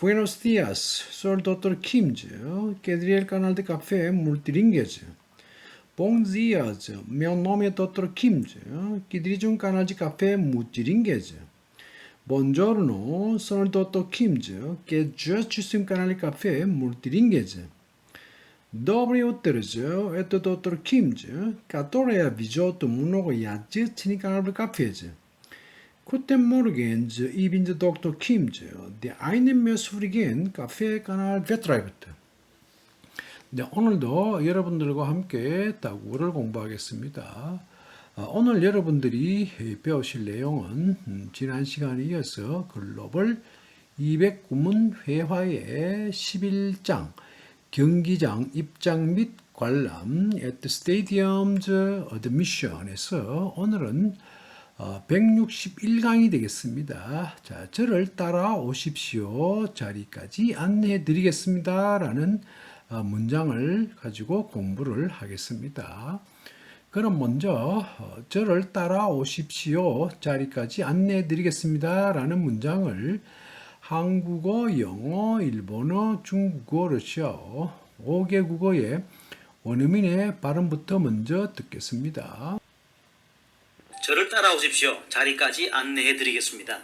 Buenos días, soy el Dr. Kim, que dirige el canal de café multilingüe. Bons dias, meu nome é Dr. Kim, que dirige um canal de café multilingüe. Buongiorno, sono il Dr. Kim, che gestisce un canale di caffè multilingüe. Доброе утро, это доктор Ким, который ведет много язычный канал в кафе. Morgen, ich bin der Dr. Kim, der einen Mehrspurigen 카페 kanal betreibt. 네, 오늘도 여러분들과 함께 다국어를 공부하겠습니다. 아, 오늘 여러분들이 배우실 내용은 음, 지난 시간에 이어서 글로벌 209문 회화의 11장 경기장 입장 및 관람 at the stadium's admission에서 오늘은 161강이 되겠습니다. 자, 저를 따라오십시오. 자리까지 안내해 드리겠습니다. 라는 어, 문장을 가지고 공부를 하겠습니다. 그럼 먼저 어, 저를 따라오십시오. 자리까지 안내해 드리겠습니다. 라는 문장을 한국어, 영어, 일본어, 중국어, 러시아어 5개 국어의 원어민의 발음부터 먼저 듣겠습니다. 저를 따라오십시오. 자리까지 안내해 드리겠습니다.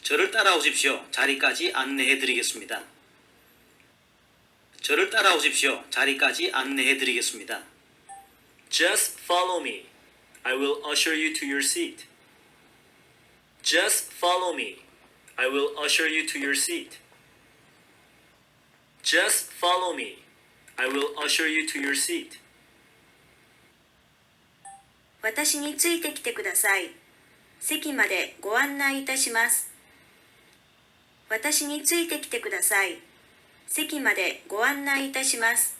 저를 따라오십시오. 자리까지 안내해 드리겠습니다. 저를 따라오십시오. 자리까지 안내해 드리겠습니다. Just follow me. I will usher you to your seat. Just follow me. I will usher you to your seat. Just follow me. I will usher you to your seat. 私についてきてください。席までご案内いたします。私についてきてください。席までご案内いたします。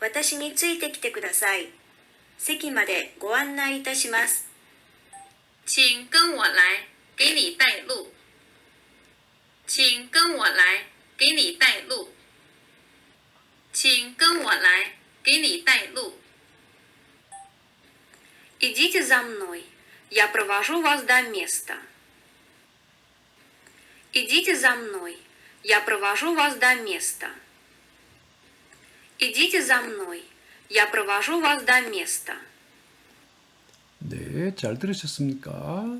私についてきてください。席までご案内いたします。请跟我来，给你带路。请跟我来，给你带路。请跟我来，给你带路。Идите за мной. Я провожу вас до места. Идите за мной. Я провожу вас до места. Идите за мной. Я провожу вас до места. 네, 잘 들으셨습니까?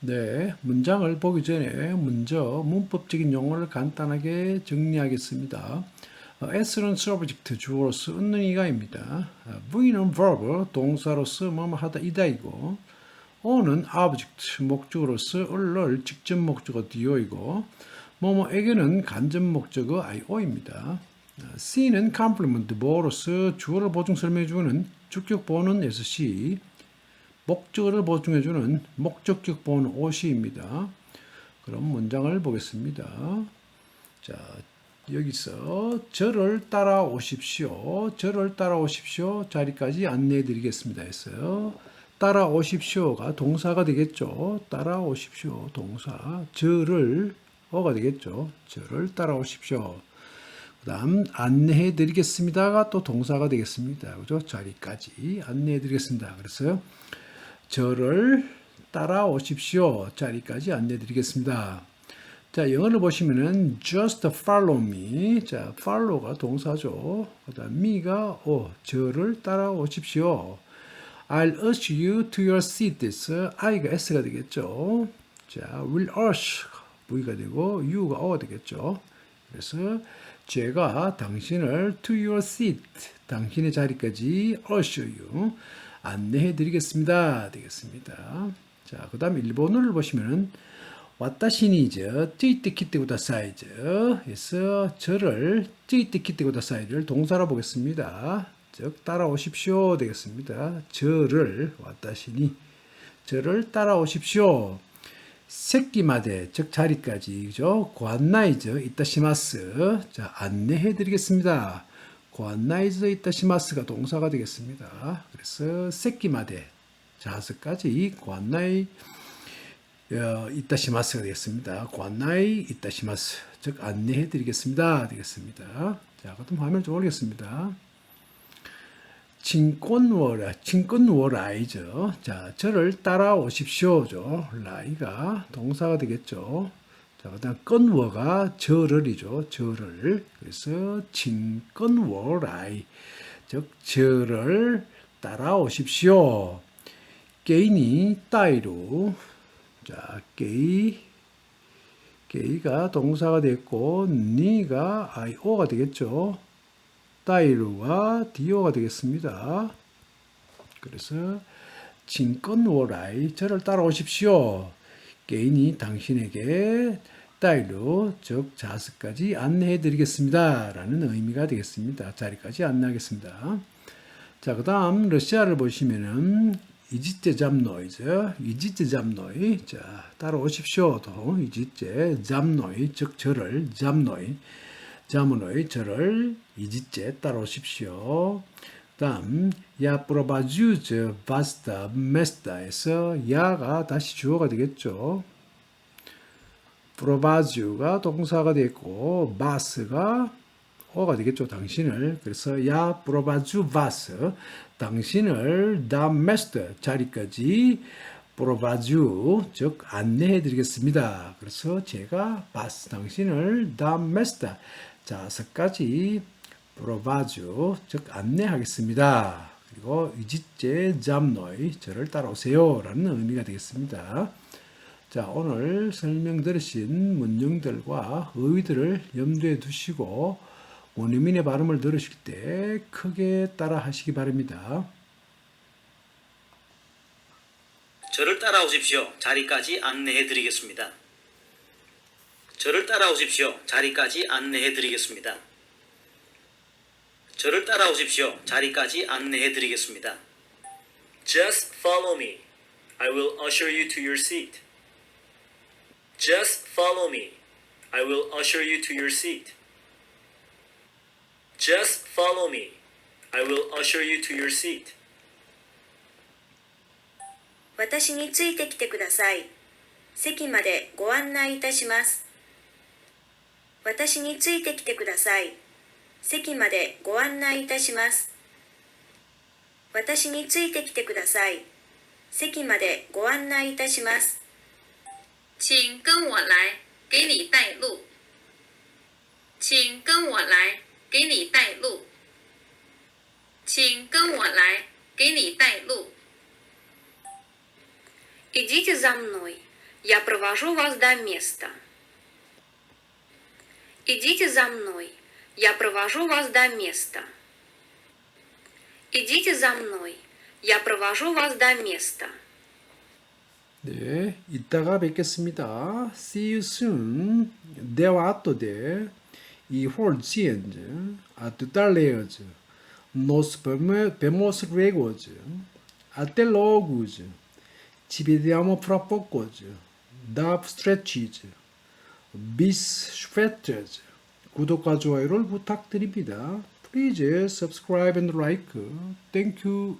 네, 문장을 보기 전에 먼저 문법적인 용어를 간단하게 정리하겠습니다. 어, S는 subject 주어로서 얻는 이가입니다. 어, V는 verb 동사로서 뭐뭐 하다 이다이고 O는 object 목적으로서 을을 직접 목적어 do이고 뭐뭐에게는 간접 목적어 io입니다. 어, C는 complement 뭐로서 주어를 보충 설명해주는 주격 보는 SC 목적어를 보충해주는 목적격 보는 OC입니다. 그럼 문장을 보겠습니다. 자, 여기서 저를 따라오십시오. 저를 따라오십시오. 자리까지 안내해 드리겠습니다. 했어요. 따라오십시오가 동사가 되겠죠. 따라오십시오. 동사. 저를 어가 되겠죠. 저를 따라오십시오. 그 다음 안내해 드리겠습니다가 또 동사가 되겠습니다. 그죠? 자리까지 안내해 드리겠습니다. 그래서 저를 따라오십시오. 자리까지 안내해 드리겠습니다. 자, 영어를 보시면은 just follow me. 자, follow가 동사죠. 그다음 me가 어, 저를 따라오십시오. I'll usher you to your seats. I가 S가 되겠죠. 자, will usher V가 되고 you가 O가 되겠죠. 그래서 제가 당신을 to your seat, 당신의 자리까지 usher you, 안내해 드리겠습니다. 되겠습니다. 자, 그 다음 일본어를 보시면은 와타시니즈 찌이티키테 구다사이즈 에서 저를 찌이티키테 구다사이를 동사로 보겠습니다. 즉 따라오십시오 되겠습니다. 저를 와타시니 저를 따라오십시오. 새끼마대 즉 자리까지죠. 고안나이즈 이따시마스. 자, 안내해 드리겠습니다. 고안나이즈 이따시마스가 동사가 되겠습니다. 그래서 새끼마대 자스까지 고안나이 어, 이따시마스가 되겠습니다. 고안나이 이따시마스 즉 안내해 드리겠습니다. 되겠습니다. 자, 그럼 화면 좀 올리겠습니다. 친권워라, 친권워라이죠. 자, 저를 따라오십시오죠. 라이가 동사가 되겠죠. 자, 그 다음 건워가 저를이죠. 저를. 그래서 친권워라이. 즉, 저를 따라오십시오. 게이니 따이로. 자, 게이. 게이가 동사가 됐고, 니가 아이오가 되겠죠. 따이루가 디오가 되겠습니다. 그래서 진건워라이 저를 따라오십시오. 개인이 당신에게 따이루 즉 자스까지 안내해 드리겠습니다. 라는 의미가 되겠습니다. 자리까지 안내하겠습니다. 자, 그 다음 러시아를 보시면은 이지제 잠노이즈, 이지제 잠노이. 자, 따라오십시오. 또 이지제 잠노이, 즉 저를 잠노이. 자문의 저를 이지째 따라오십시오. 다음 야 프로바주즈 바스타 메스타에서 야가 다시 주어가 되겠죠. 프로바주가 동사가 됐고 바스가 어가 되겠죠. 당신을 그래서 야 프로바주 바스 당신을 다 메스터 자리까지 프로바주 즉 안내해 드리겠습니다. 그래서 제가 바스 당신을 다 메스터 자서까지 프로바주 즉 안내하겠습니다. 그리고 이지제 잠노이 저를 따라오세요 라는 의미가 되겠습니다. 자 오늘 설명 들으신 문형들과 의의들을 염두에 두시고 원어민의 발음을 들으실 때 크게 따라 하시기 바랍니다. 저를 따라오십시오. 자리까지 안내해 드리겠습니다. 저를 따라오십시오. 자리까지 안내해 드리겠습니다. 저를 따라오십시오. 자리까지 안내해 드리겠습니다. Just follow me. I will usher you to your seat. Just follow me. I will usher you to your seat. Just follow me. I will usher you to your seat. 私についてきてください。席までご案内いたします。私についてきてください。席までご案内いたします。私についてきてください。席までご案内いたします。请跟我来，给你带路。请跟我来，给你带路。请跟我来，给你带路。 Идите за мной, я провожу вас до места. Идите за мной, я провожу вас до места. Идите за мной, я провожу вас до места. 네, 이따가 뵙겠습니다. See you soon. 대화 아토데 이 nos vemos luego até logo ci vediamo fra poco da stretches bis später 구독과 좋아요를 부탁드립니다. Please subscribe and like. Thank you.